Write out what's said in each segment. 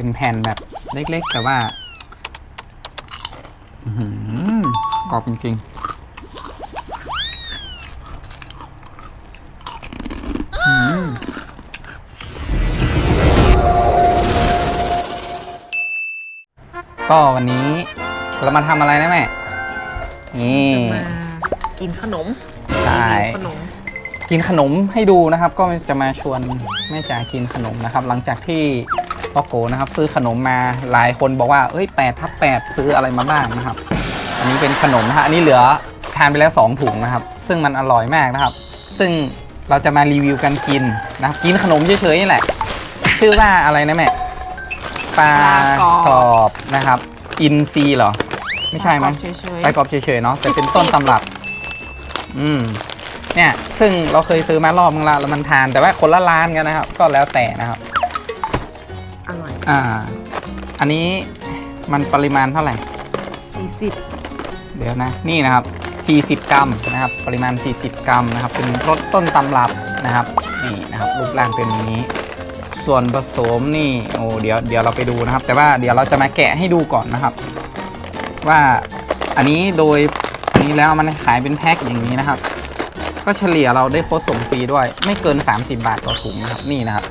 เป็นแผ่นแบบเล็ก ๆ แต่ว่าอื้อหือกรอบจริงๆอื้อหือก็วันนี้เรามาทำอะไรนะแม่ นี่จะมากินขนมใช่ขนมกินขนมให้ดูนะครับ ก็จะมาชวนแม่จ๋ากินขนมนะครับ หลังจากที่ พ่อโกนะครับซื้อขนมมาหลายคนบอกว่าเอ้ย8ทับ8ซื้ออะไรมาบ้างนะครับ อันนี้เป็นขนมนะฮะอันนี้เหลือทานไปแล้ว 2 ถุงนะครับ ซึ่งมันอร่อยมากนะครับ ซึ่งเราจะมารีวิวกันกินนะครับกินขนมเฉยๆนี่แหละ ชื่อว่าอะไรนะแม่ปลากรอบนะครับ อินซีเหรอ ไม่ใช่มั้ยเฉยไปกรอบเฉยๆเนาะแต่เป็นต้นตำรับ อืมเนี่ยซึ่งเราเคยซื้อมารอบนึงละแล้วมันทานแต่ว่าคนละร้านกันนะครับ ก็แล้วแต่นะครับๆ อร่อยอ่า อันนี้มันปริมาณเท่าไหร่ 40 เดี๋ยวนะ นี่นะครับ 40 กรัมนะครับ ปริมาณ 40 กรัมนะครับ เป็นรสต้นตำรับนะครับ นี่นะครับ รูปร่างเป็นอย่างนี้ ส่วนผสมนี่ โอ้ เดี๋ยว เดี๋ยวเราไปดูนะครับ แต่ว่าเดี๋ยวเราจะมาแกะให้ดูก่อนนะครับ ว่าอันนี้โดยอันนี้แล้วมันขายเป็นแพ็คอย่างนี้นะครับ ก็เฉลี่ยเราได้โค้ดส่งฟรีด้วย ไม่เกิน 30 บาทต่อถุงนะครับ นี่นะครับ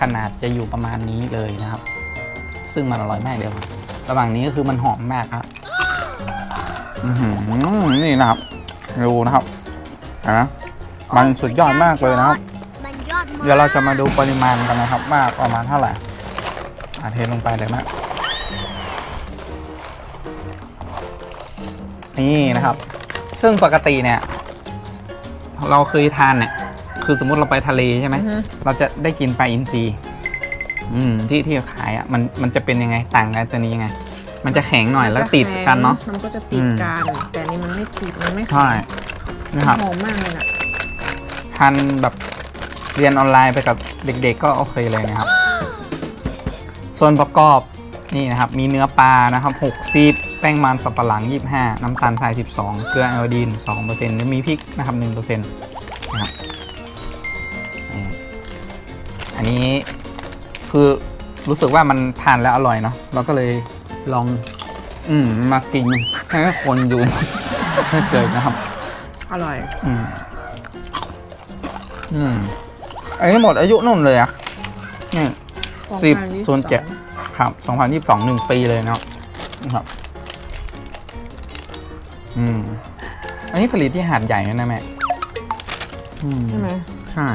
ขนาดจะอยู่ประมาณนี้เลยนะครับ ซึ่งมันอร่อยมากเดียวระหว่างนี้ก็คือมันหอมมากครับอือหือนี่นะครับดูนะครับเห็นไหมมันสุดยอดมากเลยนะครับมันยอดมากเดี๋ยวเราจะมาดูปริมาณกันนะครับว่าประมาณเท่าไหร่อาเทลงไปเลยนะนี่นะครับ ซึ่งปกติเนี่ย เราเคยทานเนี่ย คือสมมุติเราไปทะเลใช่ไหม อือฮึ เราจะได้กินปลาอินทรีอืมที่ที่ขายอะมันมันจะเป็นยังไงต่างกันตัวนี้ยังไง มันจะแข็งหน่อยแล้วติดกันเนาะ มันก็จะติดอืม กัน แต่นี่มันไม่ติด มันไม่ใช่นะครับหอมมากเลยน่ะทานแบบเรียนออนไลน์ไปกับเด็กๆ ก็โอเคเลยนะครับ ส่วนประกอบนี่นะครับ มีเนื้อปลานะครับ 60 แป้งมันสับปะหลัง 25 น้ำตาลทราย 12 เกลือไอโอดีน 2%แล้วมีพริกนะครับ 1%นะครับนี่ อันนี้คือรู้สึกว่ามันทานแล้วอร่อยเนาะเราก็เลยลอง อืมมากินให้คนดูเฉยๆนะครับ อร่อย อืมอืมอันนี้หมดอายุนุ่นเลยอะนี่สิบ2022ส่วนเจ็ดครับสองพันยี่สิบสองหนึ่งปีเลยเนาะนะครับ อืม อันนี้ผลิตที่หาดใหญ่ด้วยนะแม่อืมใช่ไหมใช่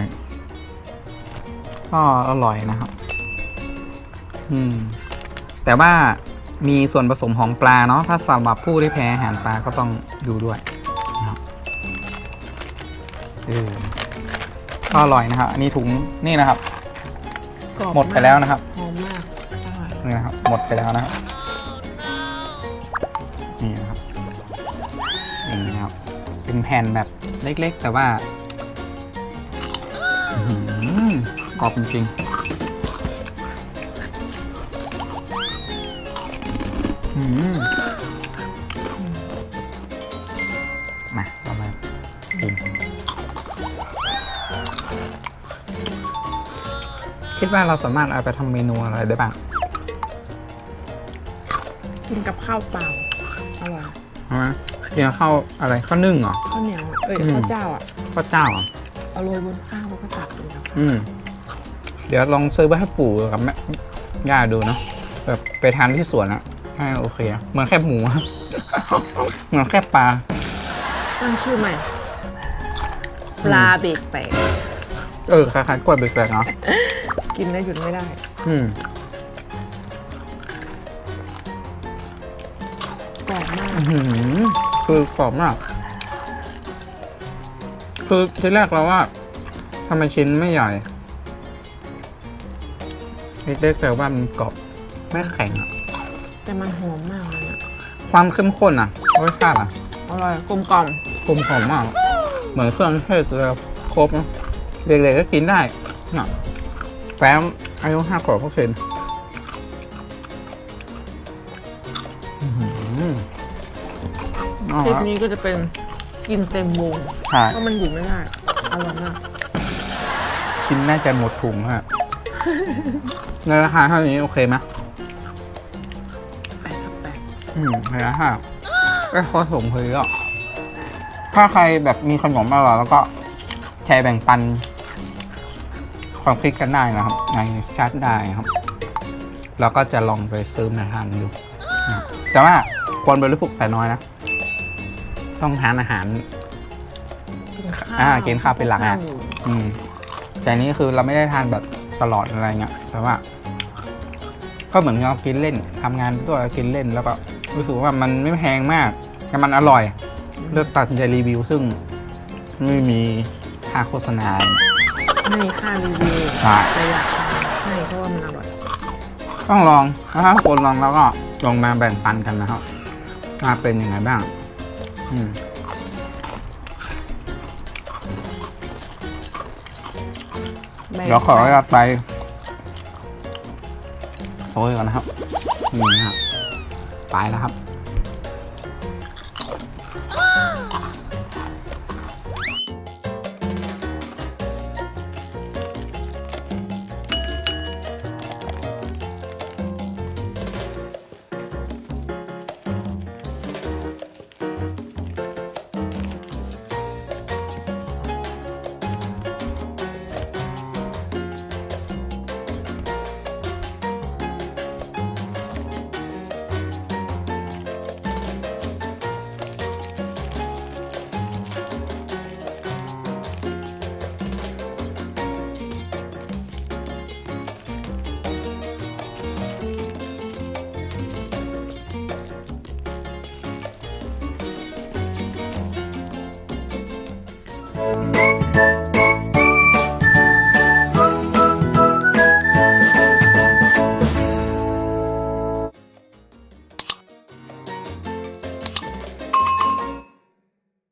ก็อร่อยนะครับ อืม แต่ว่ามีส่วนผสมของปลาเนาะ ถ้าสำหรับผู้ที่แพ้อาหารปลาก็ต้องดูด้วยนะครับเออก็อร่อยนะครับ อันนี้ถุงนี่นะครับ กรอบหมดไปแล้วนะครับ หอมมากอร่อยนี่นะครับ หมดไปแล้วนะครับ นี่นะครับนี่นะครับ เป็นแผ่นแบบเล็กๆ แต่ว่า อื้อหือ กรอบจริงๆอืมมาเรามาชิมคิดว่าเราสามารถเอาไปทำเมนูอะไรได้บ้าง กินกับข้าวเปล่าอร่อยใช่ไหมกินกับข้าวอะไรข้าวนึ่งเหรอข้าวเหนียวอะเอ้ยอืมข้าวเจ้าอะ ข้าวเจ้าเหรอเอาโรยบนข้าวแล้วก็ตักกินกับอืม เดี๋ยวลองซื้อไปให้ปู่กับแม่ย่าดูเนาะแบบไปทานที่สวนอะให้โอเคอะเหมือนแค่หมูอะเหมือนแค่ปลาตั้งชื่อใหม่ปลาเบรกแตกเออคล้ายๆกล้วยเบรกแตกเนาะกินแล้วหยุดไม่ได้ อืมกรอบมากอื้อหือคือกรอบมาก คือทีแรกเราว่าทำไมชิ้นไม่ใหญ่ เล็กๆแต่ว่ามันกรอบไม่แข็งอะแต่มันหอมมากเลยอะความเข้มข้นอะรสชาติอะอร่อยกลมกล่อมกลมหอมมาก เหมือนเครื่องเทศจะครบนะเด็กๆก็กินได้นะแฟ้มอายุห้าขวบก็กินอื้อหือเอาคลิปละนี้ก็จะเป็นกินเต็มวงใช่เพราะมันหยุดไม่ได้อร่อยมาก กินน่าจะหมดถุงฮะ ในราคาเท่านี้โอเคไหมแปดครับแปดอืมเห็นไหมฮะก็โคตรสมคืออะถ้าใครแบบมีขนมอร่อยแล้วก็แชร์แบ่งปัน ความคิดกันได้นะครับ ในแชทได้ครับเราก็จะลองไปซื้อมาทานดูนะครับแต่ว่าควรบริโภคแต่น้อยนะ ต้องทานอาหารกินข้าวอ่ากินข้าวเป็นหลักอะข้าวหมูอืมแต่อันนี้คือเราไม่ได้ทานแบบ ตลอดอะไรเงี้ยแต่ว่า ก็เหมือนเรากินเล่นทำงานไปด้วยแล้วกินเล่น แล้วก็รู้สึกว่ามันไม่แพงมากแต่มันอร่อย เลือกตัดจะรีวิวซึ่งไม่มีค่าโฆษณาอะไรไม่มีค่ารีวิวใช่แต่อยากทานใช่เพราะว่ามันอร่อยต้องลองถ้าคนลองแล้วก็ลองมาแบ่งปันกันนะครับว่าเป็นยังไงบ้าง อืม เดี๋ยวขออนุญาตไปโซยก่อนนะครับนี่นะครับไปแล้วครับ Bye.